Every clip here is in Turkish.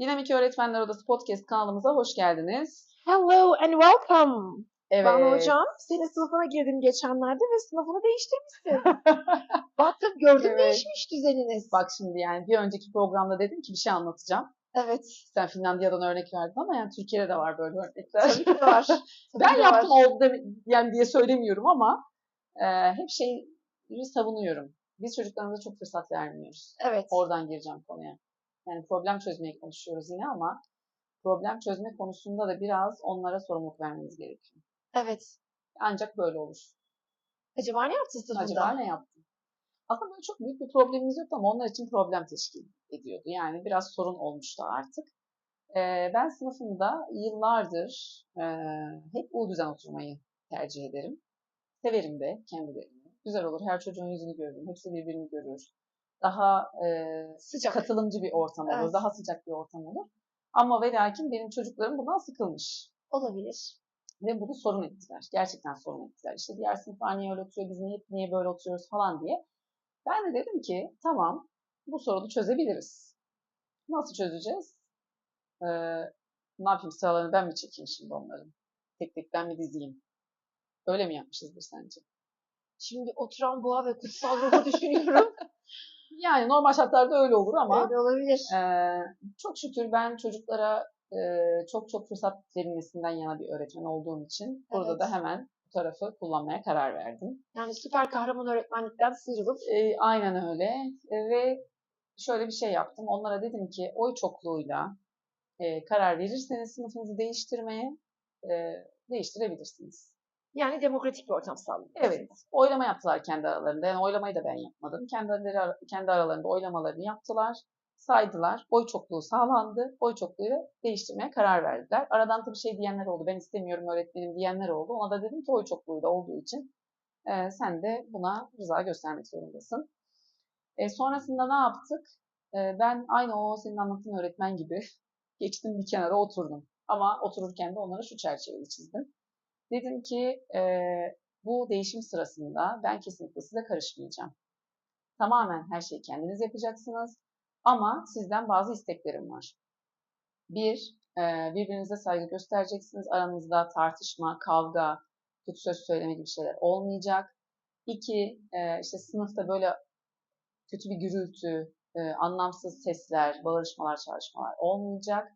Dinamik Öğretmenler Odası Podcast kanalımıza hoş geldiniz. Hello and welcome. Evet. Banu hocam senin sınıfına girdim geçenlerde ve sınıfını değiştirmişsin. Baktım gördüm Evet. değişmiş düzeniniz. Bak şimdi yani bir önceki programda dedim ki bir şey anlatacağım. Evet. Sen Finlandiya'dan örnek verdin ama yani Türkiye'de de var böyle örnekler. Tabii ki var. Tabii ben de yaptım var. oldu deme- yani diye söylemiyorum ama e, hep şeyi savunuyorum. Biz çocuklarımıza çok fırsat vermiyoruz. Evet. Oradan gireceğim konuya. Yani problem çözmeyi konuşuyoruz yine ama problem çözme konusunda da biraz onlara sorumluluk vermemiz gerekiyor. Evet. Ancak böyle olur. Acaba ne yaptın sınıfında? Acaba ne yaptım? Aslında böyle çok büyük bir problemimiz yok ama onlar için problem teşkil ediyordu. Yani biraz sorun olmuştu artık. Ee, ben sınıfımda yıllardır e, hep U düzen oturmayı tercih ederim. Severim de kendilerini. Güzel olur. Her çocuğun yüzünü görürüm. Hepsi birbirini görür. Daha e, Sıcak. katılımcı bir ortam olur. Evet. Daha sıcak bir ortam olur. Ama ve lakin benim çocuklarım bundan sıkılmış. Olabilir. Ve bunu sorun ettiler. Gerçekten sorun ettiler. İşte diğer sınıflar niye öyle oturuyor, biz niye, niye böyle oturuyoruz falan diye. Ben de dedim ki tamam bu sorunu çözebiliriz. Nasıl çözeceğiz? Ee, ne yapayım sıralarını ben mi çekeyim şimdi onların? Tek tek ben mi dizeyim? Öyle mi yapmışızdır sence? Şimdi oturan boğa ve kutsal ruhu düşünüyorum. Yani normal şartlarda öyle olur ama Öyle olabilir. Ee, çok şükür ben çocuklara e, çok çok fırsat verilmesinden yana bir öğretmen olduğum için burada Evet. da hemen bu tarafı kullanmaya karar verdim. Yani süper kahraman öğretmenlikten sıyrılıp E, aynen öyle E, ve şöyle bir şey yaptım. Onlara dedim ki oy çokluğuyla e, karar verirseniz sınıfınızı değiştirmeye e, değiştirebilirsiniz. Yani demokratik bir ortam sağladık. Evet, oylama yaptılar kendi aralarında. Yani oylamayı da ben yapmadım. Kendileri ara- kendi aralarında oylamalarını yaptılar, saydılar. Oy çokluğu sağlandı. Oy çokluğuyla değiştirmeye karar verdiler. Aradan tabii şey diyenler oldu. Ben istemiyorum öğretmenim diyenler oldu. Ona da dedim ki oy çokluğuyla olduğu için e, sen de buna rıza göstermek zorundasın. E, sonrasında ne yaptık? E, ben aynı o senin anlattığın öğretmen gibi geçtim bir kenara oturdum. Ama otururken de onlara şu çerçeveyi çizdim. Dedim ki e, bu değişim sırasında ben kesinlikle size karışmayacağım. Tamamen her şeyi kendiniz yapacaksınız. Ama sizden bazı isteklerim var. Bir, e, birbirinize saygı göstereceksiniz. Aranızda tartışma, kavga, kötü söz söyleme gibi şeyler olmayacak. İki, e, işte sınıfta böyle kötü bir gürültü, e, anlamsız sesler, bağırışmalar, çağrışmalar olmayacak.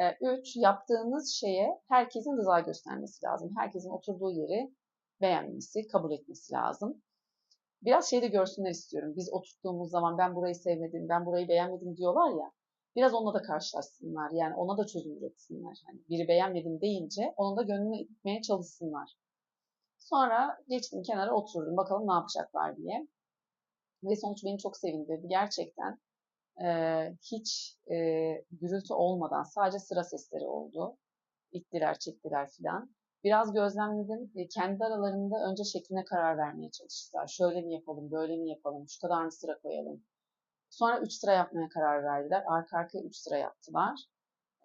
E, Üç, yaptığınız şeye herkesin rıza göstermesi lazım. Herkesin oturduğu yeri beğenmesi, kabul etmesi lazım. Biraz şey de görsünler istiyorum. Biz oturttuğumuz zaman ben burayı sevmedim, ben burayı beğenmedim diyorlar ya. Biraz onunla da karşılaşsınlar. Yani ona da çözüm üretsinler. Hani biri beğenmedim deyince onun da gönlünü itmeye çalışsınlar. Sonra geçtim kenara oturdum. Bakalım ne yapacaklar diye. Ve sonuç beni çok sevindirdi. Gerçekten eee, hiç eee, gürültü olmadan sadece sıra sesleri oldu. İttiler, çektiler filan. Biraz gözlemledim. E, kendi aralarında önce şekline karar vermeye çalıştılar. Şöyle mi yapalım, böyle mi yapalım, şu kadar mı sıra koyalım. Sonra 3 sıra yapmaya karar verdiler. Arka arkaya 3 sıra yaptılar.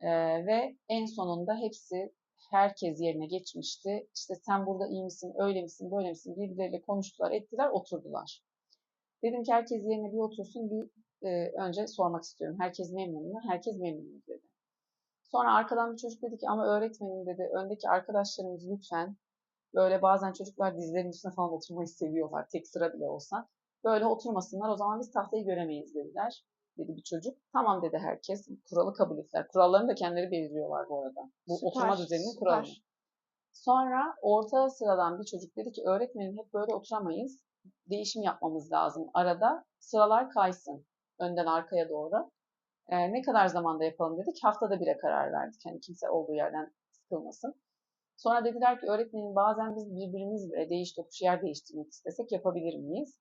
E, ve en sonunda hepsi herkes yerine geçmişti. İşte sen burada iyi misin, öyle misin, böyle misin birbirleriyle konuştular, ettiler, oturdular. Dedim ki herkes yerine bir otursun, bir e, önce sormak istiyorum. Herkes memnun mu? Herkes memnun mu dedi. Sonra arkadan bir çocuk dedi ki ama öğretmenim dedi öndeki arkadaşlarımız lütfen böyle bazen çocuklar dizlerinin üstüne falan oturmayı seviyorlar tek sıra bile olsa. Böyle oturmasınlar o zaman biz tahtayı göremeyiz dediler dedi bir çocuk. Tamam dedi herkes. Kuralı kabul ettiler. Kurallarını da kendileri belirliyorlar bu arada. Bu Süper, oturma düzeninin kuralını. Sonra orta sıradan bir çocuk dedi ki öğretmenim hep böyle oturamayız. Değişim yapmamız lazım. Arada sıralar kaysın. Önden arkaya doğru. Ee, ne kadar zamanda yapalım dedik. Haftada bire karar verdik. Hani kimse olduğu yerden sıkılmasın. Sonra dediler ki öğretmenim bazen biz birbirimizle değiş tokuş yer değiştirmek istesek yapabilir miyiz?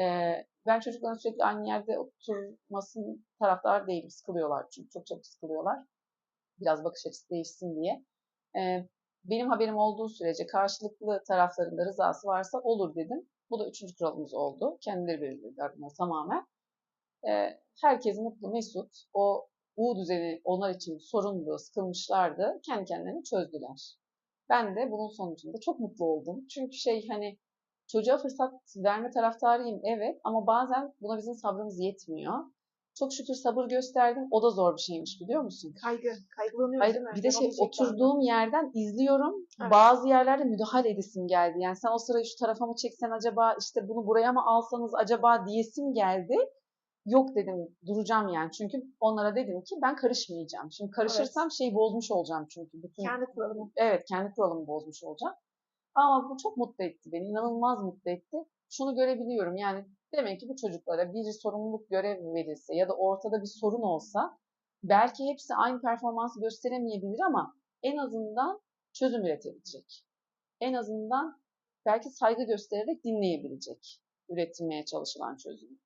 Ee, ben çocukların sürekli aynı yerde oturmasın taraftar değilim. Sıkılıyorlar çünkü çok çabuk sıkılıyorlar. Biraz bakış açısı değişsin diye. Ee, benim haberim olduğu sürece karşılıklı taraflarında rızası varsa olur dedim. Bu da üçüncü kuralımız oldu. Kendileri belirlediler bunu tamamen. Herkes mutlu, mesut. O U düzeni onlar için sorunlu, sıkılmışlardı. Kendi kendilerini çözdüler. Ben de bunun sonucunda çok mutlu oldum. Çünkü şey hani çocuğa fırsat verme taraftarıyım evet ama bazen buna bizim sabrımız yetmiyor. Çok şükür sabır gösterdim. O da zor bir şeymiş biliyor musun? Kaygı. Kaygılanıyoruz Hayır, değil mi? bir de şey oturduğum yerden izliyorum. Evet. Bazı yerlerde müdahale edesim geldi. Yani sen o sırayı şu tarafa mı çeksen acaba işte bunu buraya mı alsanız acaba diyesim geldi. Yok dedim duracağım yani. Çünkü onlara dedim ki ben karışmayacağım. Şimdi karışırsam şeyi bozmuş olacağım çünkü. Bütün, Kendi kuralımı. evet kendi kuralımı bozmuş olacağım. Ama bu çok mutlu etti beni. inanılmaz mutlu etti. Şunu görebiliyorum yani demek ki bu çocuklara bir sorumluluk görev verilse ya da ortada bir sorun olsa belki hepsi aynı performansı gösteremeyebilir ama en azından çözüm üretebilecek. En azından belki saygı göstererek dinleyebilecek üretilmeye çalışılan çözümü.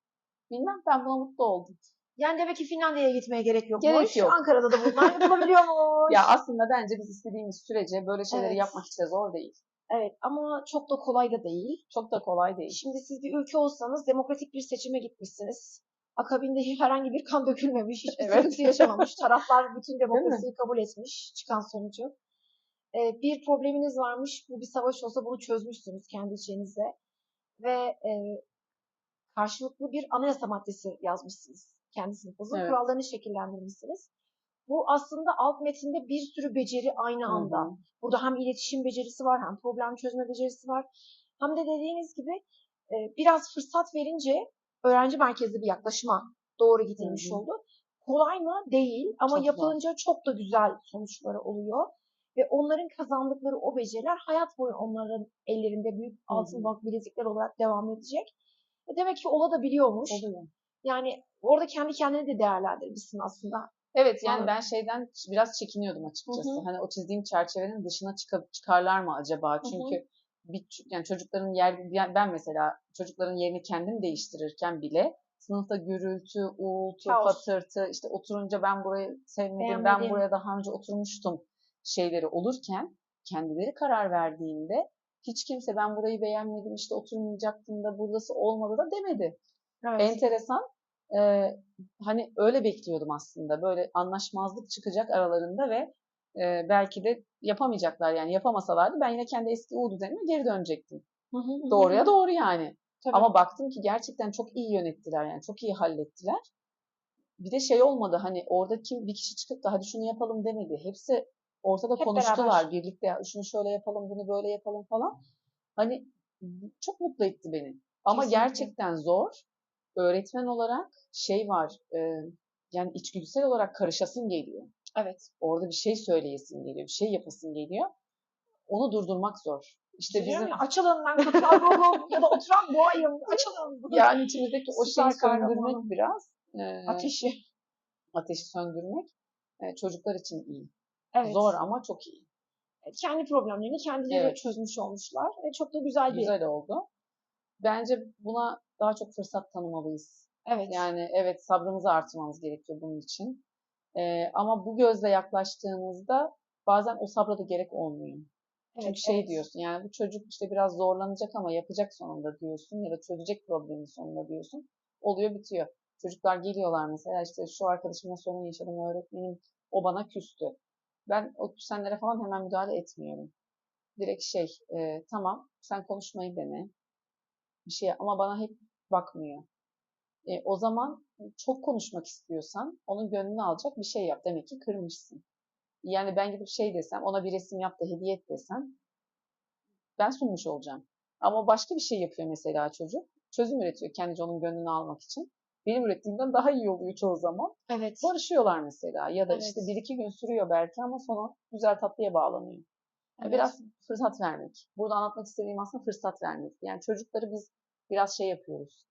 Bilmem ben buna mutlu oldum. Yani demek ki Finlandiya'ya gitmeye gerek yokmuş. Gerek yok. Ankara'da da bunlar yapılabiliyormuş. Ya aslında bence biz istediğimiz sürece böyle şeyleri Evet. yapmak hiç de zor değil. Evet ama çok da kolay da değil. Çok da kolay değil. Şimdi siz bir ülke olsanız demokratik bir seçime gitmişsiniz. Akabinde herhangi bir kan dökülmemiş, hiçbir Evet. sıkıntı yaşamamış. Taraflar bütün demokrasiyi kabul etmiş çıkan sonucu. Ee, bir probleminiz varmış, bu bir savaş olsa bunu çözmüşsünüz kendi içinizde. Ve e, karşılıklı bir anayasa maddesi yazmışsınız kendi sınıfınızın. Evet. Kurallarını şekillendirmişsiniz. Bu aslında alt metinde bir sürü beceri aynı anda. Burada hem iletişim becerisi var, hem problem çözme becerisi var. Hem de dediğiniz gibi e, biraz fırsat verince öğrenci merkezli bir yaklaşıma doğru gidilmiş Hı hı. oldu. Kolay mı? Değil ama Çok yapılınca çok da güzel sonuçları oluyor. Ve onların kazandıkları o beceriler hayat boyu onların ellerinde büyük altın bak bilezikler olarak devam edecek. E demek ki ola da biliyormuş. Oluyor. Yani orada kendi kendini de değerlendirmişsin aslında. Evet yani ben şeyden biraz çekiniyordum açıkçası. Hı hı. Hani o çizdiğim çerçevenin dışına çıka- çıkarlar mı acaba? Çünkü bir ç- yani çocukların yer ben mesela çocukların yerini kendim değiştirirken bile sınıfta gürültü, uğultu, Kaos. patırtı, işte oturunca ben burayı sevmedim, ben buraya daha önce oturmuştum şeyleri olurken kendileri karar verdiğinde hiç kimse ben burayı beğenmedim, işte oturmayacaktım da burası olmadı da demedi Evet. enteresan. Ee, hani öyle bekliyordum aslında. Böyle anlaşmazlık çıkacak aralarında ve e, belki de yapamayacaklar yani yapamasalardı ben yine kendi eski U düzenime geri dönecektim. Hı hı hı Doğruya hı. doğru yani. Tabii. Ama baktım ki gerçekten çok iyi yönettiler yani çok iyi hallettiler. Bir de şey olmadı hani orada kim bir kişi çıkıp da hadi şunu yapalım demedi. Hepsi ortada Hep konuştular beraber. birlikte "Ya şunu şöyle yapalım bunu böyle yapalım falan. Hani çok mutlu etti beni. Ama Kesinlikle. gerçekten zor. Öğretmen olarak şey var e, yani içgüdüsel olarak karışasın geliyor. Evet. Orada bir şey söyleyesin geliyor, bir şey yapasın geliyor. Onu durdurmak zor. İşte bizim ya, açılın ben ruhum ya da oturan boğayım. Açılın. yani içimizdeki o şeyi söndürmek biraz e, Ateşi. ateşi söndürmek e, çocuklar için iyi. Evet. Zor ama çok iyi. Kendi problemlerini kendileri Evet. çözmüş olmuşlar ve çok da güzel bir. Güzel oldu. Bence buna daha çok fırsat tanımalıyız. Evet. Yani evet sabrımızı artırmamız gerekiyor bunun için. Ee, ama bu gözle yaklaştığımızda bazen o sabra da gerek olmuyor. evet, Çünkü şey evet. diyorsun yani bu çocuk işte biraz zorlanacak ama yapacak sonunda diyorsun ya da çözecek problemi sonunda diyorsun. Oluyor bitiyor. Çocuklar geliyorlar mesela işte şu arkadaşımla sorun yaşadım öğretmenim o bana küstü. Ben o küsenlere falan hemen müdahale etmiyorum. Direkt şey e, tamam sen konuşmayı dene. Bir şey ama bana hep bakmıyor. E, o zaman çok konuşmak istiyorsan onun gönlünü alacak bir şey yap. Demek ki kırmışsın. Yani ben gidip şey desem, ona bir resim yap da hediye et desem, ben sunmuş olacağım. Ama başka bir şey yapıyor mesela çocuk. Çözüm üretiyor kendince onun gönlünü almak için. Benim ürettiğimden daha iyi oluyor çoğu zaman. Evet. Barışıyorlar mesela. Ya da Evet. işte bir iki gün sürüyor belki ama sonu güzel tatlıya bağlanıyor. Yani Evet. Biraz fırsat vermek. Burada anlatmak istediğim aslında fırsat vermek. Yani çocukları biz biraz şey yapıyoruz.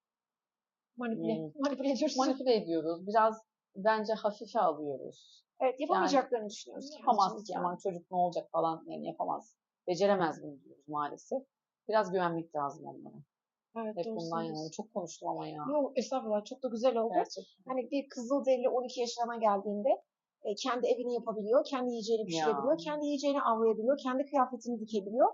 Manipüle. Hmm. Manipüle ediyoruz. Manipüle ediyoruz. Biraz bence hafife alıyoruz. Evet yapamayacaklarını düşünüyoruz. kendi Yapamaz ki aman çocuk ne olacak falan yani yapamaz. Beceremez bunu diyoruz maalesef. Biraz güvenmek lazım onlara. Evet Hep doğru bundan söylüyorsun. yana. Çok konuştum ama ya. Yok estağfurullah çok da güzel oldu. Gerçekten. Hani bir Kızılderili 12 yaşına geldiğinde e, kendi evini yapabiliyor, kendi yiyeceğini pişirebiliyor, kendi yiyeceğini avlayabiliyor, kendi kıyafetini dikebiliyor.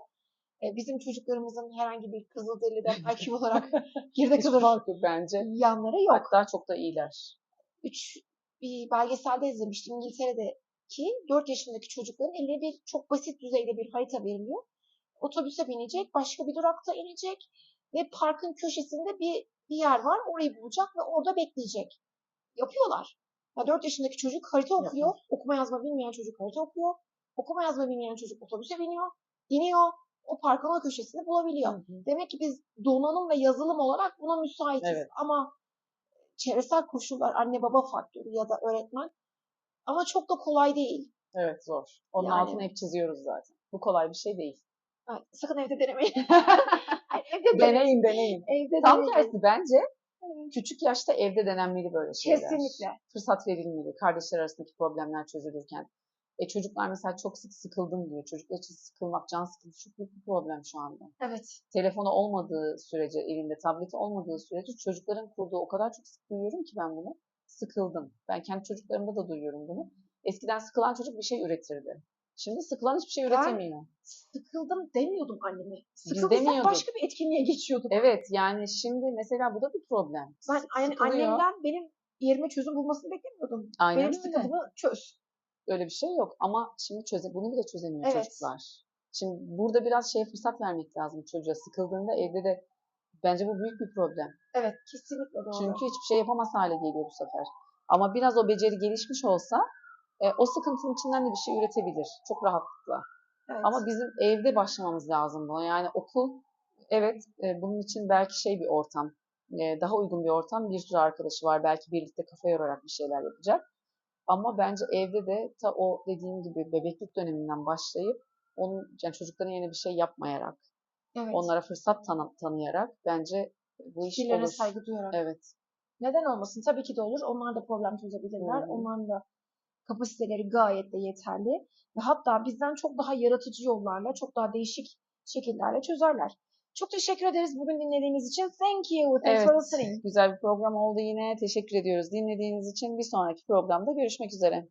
E, bizim çocuklarımızın herhangi bir Kızılderili'den IQ olarak geride Hiçbir kalan fark yok bence. yanları yok. Hatta çok da iyiler. Üç, bir belgeselde izlemiştim İngiltere'deki 4 yaşındaki çocukların eline bir çok basit düzeyde bir harita veriliyor. Otobüse binecek, başka bir durakta inecek ve parkın köşesinde bir, bir yer var. Orayı bulacak ve orada bekleyecek. yapıyorlar. Ya 4 yaşındaki çocuk harita okuyor. Okuma yazma bilmeyen çocuk harita okuyor. Okuma yazma bilmeyen çocuk otobüse biniyor. iniyor. O parkın o köşesini bulabiliyor. Hı hı. Demek ki biz donanım ve yazılım olarak buna müsaitiz. Evet. Ama çevresel koşullar, anne baba faktörü ya da öğretmen ama çok da kolay değil. Evet zor. Onun Yani- altını hep çiziyoruz zaten. Bu kolay bir şey değil. Evet, sakın evde denemeyin. Evde deneyin. deneyin. Evde Tam deneyin. tersi bence küçük yaşta evde denenmeli böyle şeyler. Kesinlikle. Fırsat verilmeli. Kardeşler arasındaki problemler çözülürken. E çocuklar mesela çok sık sıkıldım diyor. Çocuklar için sıkılmak, can sıkıntı çok büyük bir problem şu anda. Evet. Telefonu olmadığı sürece, elinde tableti olmadığı sürece çocukların kurduğu o kadar çok sık duyuyorum ki ben bunu. Sıkıldım. Ben kendi çocuklarımda da duyuyorum bunu. Eskiden sıkılan çocuk bir şey üretirdi. Şimdi sıkılan hiçbir şey Ben- üretemiyor. Sıkıldım demiyordum anneme. Demiyorduk. başka bir etkinliğe geçiyorduk. Evet yani şimdi mesela bu da bir problem. Ben yani annemden benim yerime çözüm bulmasını beklemiyordum. Aynen benim sıkıntımı çöz. Öyle bir şey yok ama şimdi çöze, bunu bile çözemiyor Evet. çocuklar. Şimdi burada biraz şeye fırsat vermek lazım çocuğa. Sıkıldığında evde de bence bu büyük bir problem. Evet kesinlikle doğru. Çünkü hiçbir şey yapamaz hale geliyor bu sefer. Ama biraz o beceri gelişmiş olsa e, o sıkıntının içinden de bir şey üretebilir. Çok rahatlıkla. evet. Ama bizim evde başlamamız lazım buna. Yani okul evet e, bunun için belki şey bir ortam. e, daha uygun bir ortam. Bir sürü arkadaşı var. Belki birlikte kafa yorarak bir şeyler yapacak. Ama bence evde de ta o dediğim gibi bebeklik döneminden başlayıp onun yani çocukların yeni bir şey yapmayarak, evet. onlara fırsat tanı- tanıyarak bence bu iş olur. saygı duyarak. Evet. Neden olmasın? Tabii ki de olur. Onlar da problem çözebilirler. Hı. Onların da kapasiteleri gayet de yeterli. Ve hatta bizden çok daha yaratıcı yollarla, çok daha değişik şekillerle çözerler. Çok teşekkür ederiz bugün dinlediğiniz için. Thank you. Thanks Evet. for listening. Güzel bir program oldu yine. Teşekkür ediyoruz dinlediğiniz için. Bir sonraki programda görüşmek üzere.